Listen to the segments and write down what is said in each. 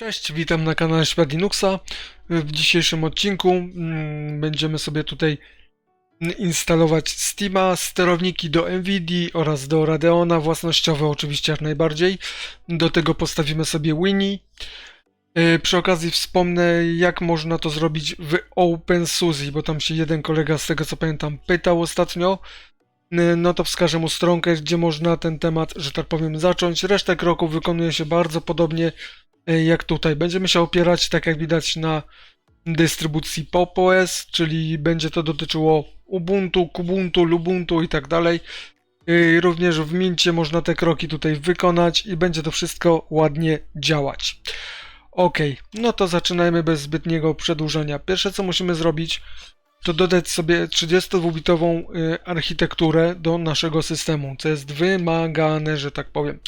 Cześć, witam na kanale Świat Linuxa. W dzisiejszym odcinku mm, będziemy sobie tutaj instalować Steama, sterowniki do NVIDII oraz do Radeona, własnościowe oczywiście jak najbardziej. Do tego postawimy sobie Winnie. Przy okazji wspomnę, jak można to zrobić w OpenSUSE, bo tam się jeden kolega, z tego co pamiętam, pytał ostatnio. No to wskażę mu stronkę, gdzie można ten temat, że tak powiem, zacząć. Resztę kroków wykonuje się bardzo podobnie e, jak tutaj. Będziemy się opierać, tak jak widać, na dystrybucji Pop OS, czyli będzie to dotyczyło Ubuntu, Kubuntu, Lubuntu i tak dalej. E, Również w Mincie można te kroki tutaj wykonać i będzie to wszystko ładnie działać. Ok, no to zaczynajmy bez zbytniego przedłużenia. Pierwsze co musimy zrobić, to dodać sobie 32-bitową y, architekturę do naszego systemu, co jest wymagane, że tak powiem.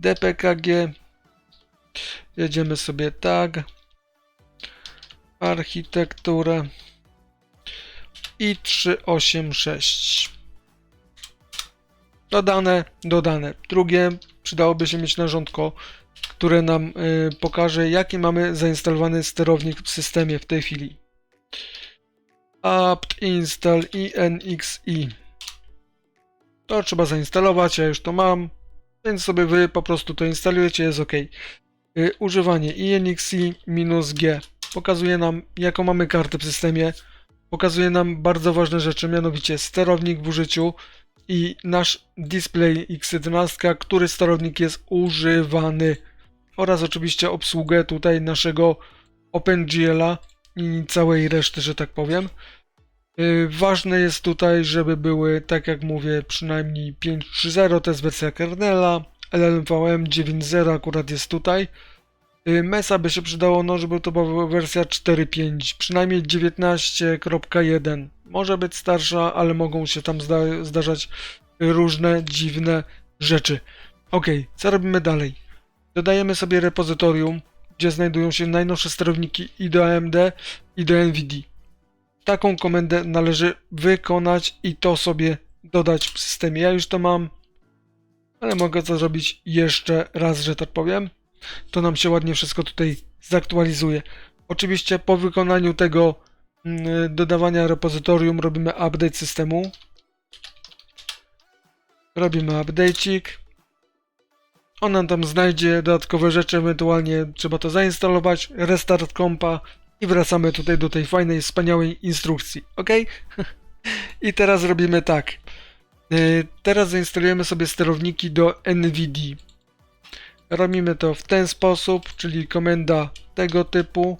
DPKG, jedziemy sobie tak, architekturę i 386. Dodane, dodane. Drugie, przydałoby się mieć narządko, które nam y, pokaże, jaki mamy zainstalowany sterownik w systemie w tej chwili apt install inxi. To trzeba zainstalować, ja już to mam, więc sobie wy po prostu to instalujecie, jest ok. Y, używanie inxi-g pokazuje nam, jaką mamy kartę w systemie, pokazuje nam bardzo ważne rzeczy, mianowicie sterownik w użyciu i nasz display x11, który sterownik jest używany. Oraz oczywiście obsługę tutaj naszego OpenGL-a i całej reszty, że tak powiem. Yy, Ważne jest tutaj, żeby były, tak jak mówię, przynajmniej 5.3.0, to jest wersja kernela, LLVM 9.0 akurat jest tutaj. Yy, Mesa by się przydało, no żeby to była wersja 4.5, przynajmniej 19.1. Może być starsza, ale mogą się tam zda zdarzać różne dziwne rzeczy. Ok, co robimy dalej? Dodajemy sobie repozytorium, gdzie znajdują się najnowsze sterowniki i do AMD, i do NVIDIA. Taką komendę należy wykonać i to sobie dodać w systemie. Ja już to mam, ale mogę to zrobić jeszcze raz, że tak powiem. To nam się ładnie wszystko tutaj zaktualizuje. Oczywiście po wykonaniu tego mm, dodawania repozytorium robimy update systemu. Robimy update'ik. On nam tam znajdzie dodatkowe rzeczy, ewentualnie trzeba to zainstalować, restart kompa i wracamy tutaj do tej fajnej, wspaniałej instrukcji, ok? I teraz robimy tak. Yy, Teraz zainstalujemy sobie sterowniki do NVIDIA. Robimy to w ten sposób, czyli komenda tego typu.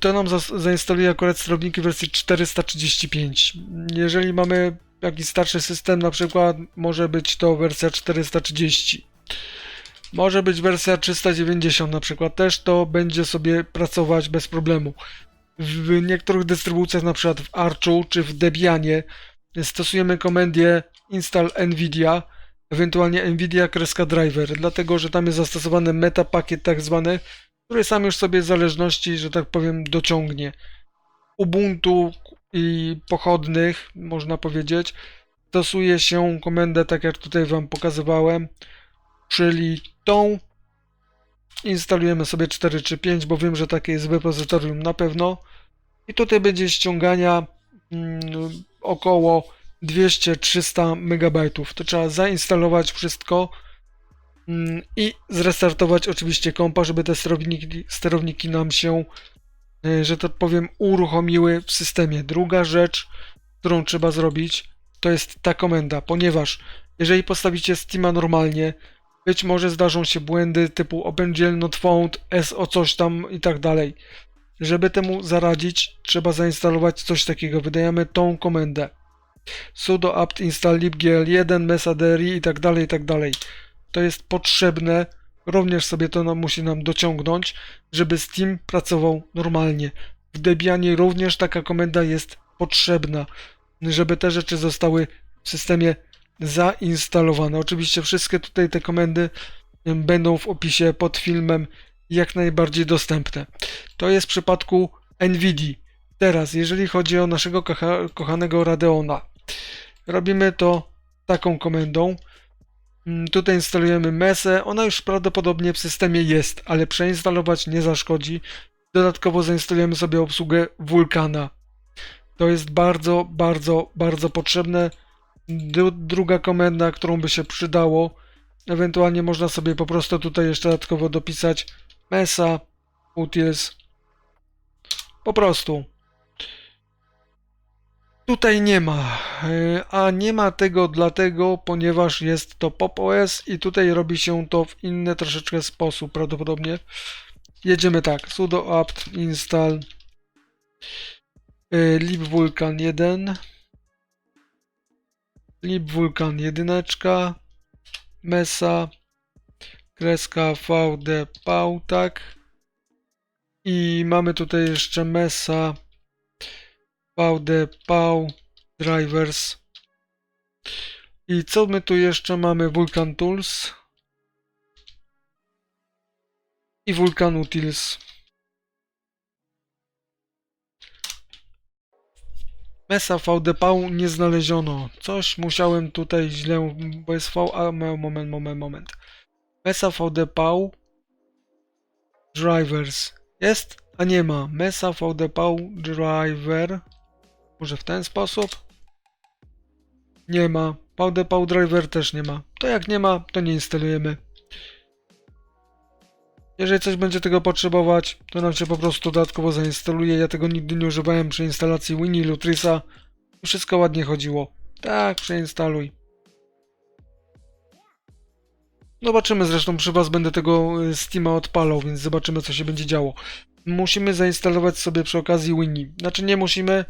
To nam zainstaluje akurat sterowniki wersji 435. Jeżeli mamy jakiś starszy system, na przykład może być to wersja 430. Może być wersja 390 na przykład też, to będzie sobie pracować bez problemu. W niektórych dystrybucjach, na przykład w Archu czy w Debianie, stosujemy komendę install NVIDIA, ewentualnie NVIDIA kreska driver, dlatego że tam jest zastosowany metapakiet tak zwany, który sam już sobie zależności, że tak powiem, dociągnie. Ubuntu i pochodnych, można powiedzieć, stosuje się komendę, tak jak tutaj Wam pokazywałem, czyli tą instalujemy sobie 4 czy 5, bo wiem, że takie jest w repozytorium na pewno. I tutaj będzie ściągania mm, około 200-300 MB. To trzeba zainstalować wszystko mm, i zrestartować oczywiście kompa, żeby te sterowniki, sterowniki nam się, e, że tak powiem, uruchomiły w systemie. Druga rzecz, którą trzeba zrobić, to jest ta komenda, ponieważ jeżeli postawicie Steama normalnie, być może zdarzą się błędy typu OpenGL not found, SO coś tam i tak dalej. Żeby temu zaradzić, trzeba zainstalować coś takiego. Wydajemy tą komendę. sudo apt install libgl1 mesadri i tak dalej, i tak dalej. To jest potrzebne. Również sobie to nam, musi nam dociągnąć, żeby Steam pracował normalnie. W Debianie również taka komenda jest potrzebna, żeby te rzeczy zostały w systemie zainstalowane. Oczywiście wszystkie tutaj te komendy będą w opisie pod filmem jak najbardziej dostępne. To jest w przypadku NVIDIA. Teraz, jeżeli chodzi o naszego kocha, kochanego Radeona, robimy to taką komendą. Mm, Tutaj instalujemy mesę. Ona już prawdopodobnie w systemie jest, ale przeinstalować nie zaszkodzi. Dodatkowo zainstalujemy sobie obsługę Vulkana. To jest bardzo, bardzo, bardzo potrzebne. Dru- druga komenda, którą by się przydało. Ewentualnie można sobie po prostu tutaj jeszcze dodatkowo dopisać mesa utils. Po prostu. Tutaj nie ma, e, a nie ma tego dlatego, ponieważ jest to Pop OS i tutaj robi się to w inny troszeczkę sposób prawdopodobnie. Jedziemy tak, sudo apt install e, libvulkan 1 libvulkan 1 mesa kreska vd pau, tak i mamy tutaj jeszcze mesa VD PAU drivers. I co my tu jeszcze mamy? Vulkan Tools i Vulkan Utils. Mesa VD PAU nie znaleziono. Coś musiałem tutaj źle, bo jest V, a moment, moment, moment. Mesa VD PAU drivers. Jest, a nie ma. Mesa VD PAU driver. Może w ten sposób? Nie ma. PowDepau driver też nie ma. To jak nie ma, to nie instalujemy. Jeżeli coś będzie tego potrzebować, to nam się po prostu dodatkowo zainstaluje. Ja tego nigdy nie używałem przy instalacji Winnie Lutrisa. Wszystko ładnie chodziło. Tak, przeinstaluj. Zobaczymy, zresztą przy Was będę tego y, Steama odpalał, więc zobaczymy co się będzie działo. Musimy zainstalować sobie przy okazji Winnie. Znaczy nie musimy,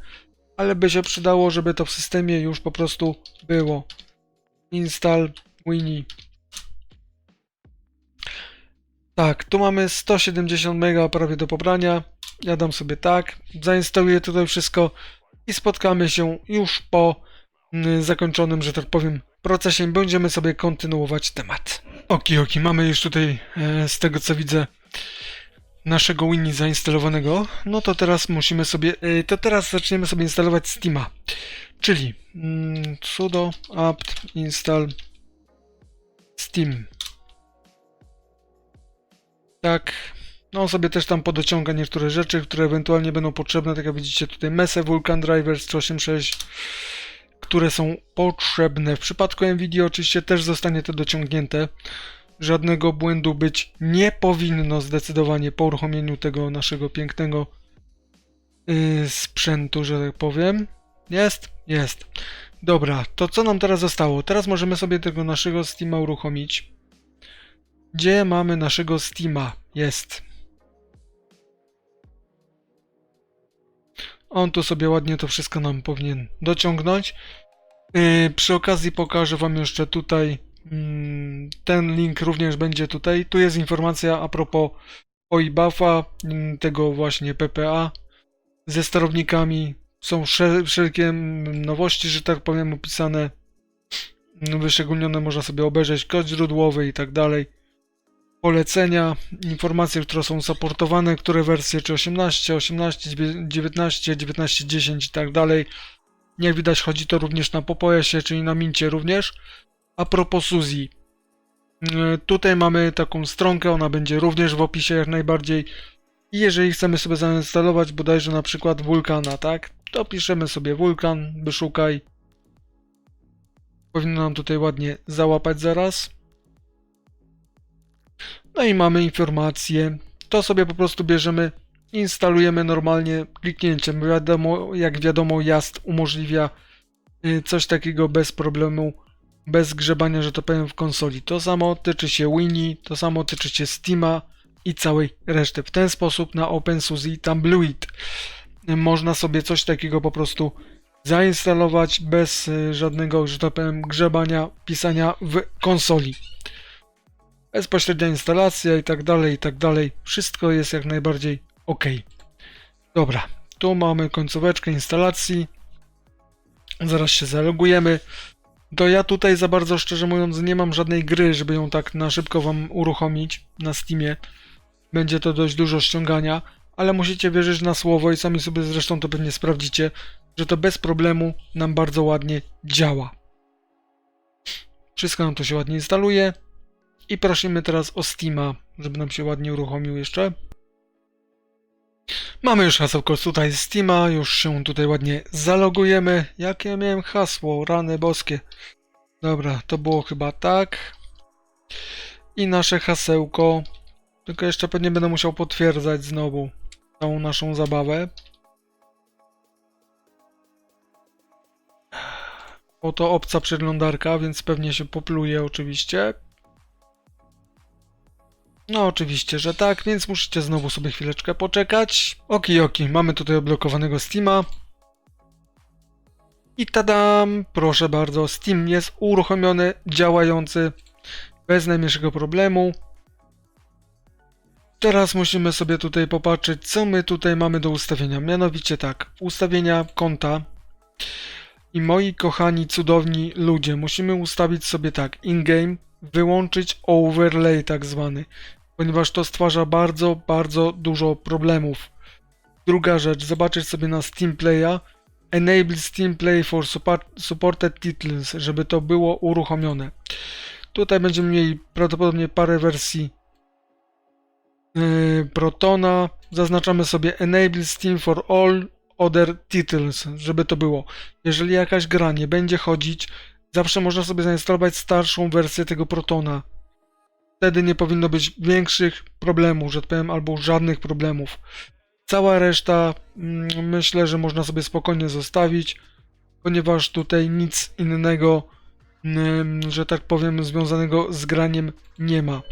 ale by się przydało, żeby to w systemie już po prostu było. Install Winnie. Tak, tu mamy 170 MB prawie do pobrania. Ja dam sobie tak, zainstaluję tutaj wszystko i spotkamy się już po mm, zakończonym, że tak powiem, procesie. Będziemy sobie kontynuować temat. Oki, oki, mamy już tutaj e, z tego co widzę naszego Winnie zainstalowanego, no to teraz musimy sobie, y, to teraz zaczniemy sobie instalować Steama, czyli mm, sudo apt install Steam. Tak, no on sobie też tam podociąga niektóre rzeczy, które ewentualnie będą potrzebne, tak jak widzicie tutaj Mese Vulkan Drivers 386, które są potrzebne. W przypadku NVIDIA oczywiście też zostanie to dociągnięte żadnego błędu być nie powinno zdecydowanie po uruchomieniu tego naszego pięknego yy, sprzętu, że tak powiem. Jest? Jest. Dobra, to co nam teraz zostało? Teraz możemy sobie tego naszego Steama uruchomić. Gdzie mamy naszego Steama? Jest. On tu sobie ładnie to wszystko nam powinien dociągnąć. Yy, przy okazji pokażę Wam jeszcze tutaj Mm, Ten link również będzie tutaj. Tu jest informacja a propos OIBAFA, mm, tego właśnie PPA ze sterownikami. Są wsze- wszelkie mm, nowości, że tak powiem, opisane, wyszczególnione, można sobie obejrzeć kod źródłowy i tak dalej. Polecenia, informacje, które są supportowane, które wersje, czy 18, 18, 19, 19, 10 i tak dalej. Jak widać, chodzi to również na PopOSie, czyli na Mincie również. A propos Suzy. Yy, Tutaj mamy taką stronkę, ona będzie również w opisie jak najbardziej. I jeżeli chcemy sobie zainstalować bodajże na przykład Vulkana, tak? To piszemy sobie Vulkan, wyszukaj. Powinno nam tutaj ładnie załapać zaraz. No i mamy informację. To sobie po prostu bierzemy, instalujemy normalnie kliknięciem. Wiadomo, jak wiadomo, Jast umożliwia yy, coś takiego bez problemu bez grzebania, że to powiem, w konsoli. To samo tyczy się Winnie, to samo tyczy się Steama i całej reszty. W ten sposób na OpenSUSE Tumbleweed można sobie coś takiego po prostu zainstalować bez y, żadnego, że to powiem, grzebania, pisania w konsoli. Bezpośrednia instalacja i tak dalej, i tak dalej. Wszystko jest jak najbardziej ok. Dobra, tu mamy końcóweczkę instalacji. Zaraz się zalogujemy. To ja tutaj za bardzo szczerze mówiąc nie mam żadnej gry, żeby ją tak na szybko wam uruchomić na Steamie. Będzie to dość dużo ściągania, ale musicie wierzyć na słowo i sami sobie zresztą to pewnie sprawdzicie, że to bez problemu nam bardzo ładnie działa. Wszystko nam to się ładnie instaluje. I prosimy teraz o Steama, żeby nam się ładnie uruchomił jeszcze. Mamy już hasełko tutaj z Steama, już się tutaj ładnie zalogujemy. Jakie ja miałem hasło? Rany boskie. Dobra, to było chyba tak. I nasze hasełko. Tylko jeszcze pewnie będę musiał potwierdzać znowu całą naszą zabawę. Oto obca przeglądarka, więc pewnie się popluje oczywiście. No oczywiście, że tak, więc musicie znowu sobie chwileczkę poczekać. Oki, oki, mamy tutaj odblokowanego Steama. I tadam, proszę bardzo, Steam jest uruchomiony, działający, bez najmniejszego problemu. Teraz musimy sobie tutaj popatrzeć, co my tutaj mamy do ustawienia. Mianowicie tak, ustawienia konta. I moi kochani, cudowni ludzie, musimy ustawić sobie tak, in-game, wyłączyć overlay tak zwany, ponieważ to stwarza bardzo, bardzo dużo problemów. Druga rzecz, zobaczyć sobie na Steam Play'a, enable Steam Play for support, supported titles, żeby to było uruchomione. Tutaj będziemy mieli prawdopodobnie parę wersji yy, Protona. Zaznaczamy sobie enable Steam for all other titles, żeby to było. Jeżeli jakaś gra nie będzie chodzić, zawsze można sobie zainstalować starszą wersję tego Protona. Wtedy nie powinno być większych problemów, że tak powiem, albo żadnych problemów. Cała reszta mm, myślę, że można sobie spokojnie zostawić, ponieważ tutaj nic innego, mm, że tak powiem, związanego z graniem nie ma.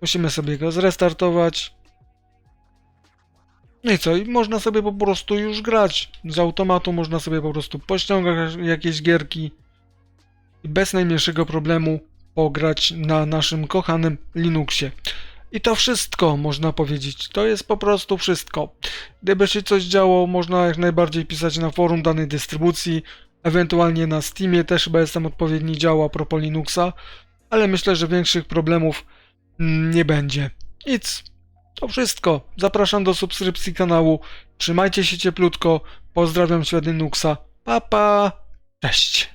Musimy sobie go zrestartować. No i co? I można sobie po prostu już grać. Z automatu można sobie po prostu pościągać jakieś gierki bez najmniejszego problemu pograć na naszym kochanym Linuxie. I to wszystko można powiedzieć. To jest po prostu wszystko. Gdyby się coś działo, można jak najbardziej pisać na forum danej dystrybucji, ewentualnie na Steamie też chyba jest tam odpowiedni dział a propos Linuxa, ale myślę, że większych problemów mm, nie będzie. Nic. To wszystko. Zapraszam do subskrypcji kanału. Trzymajcie się cieplutko. Pozdrawiam świat Linuxa. Pa pa. Cześć.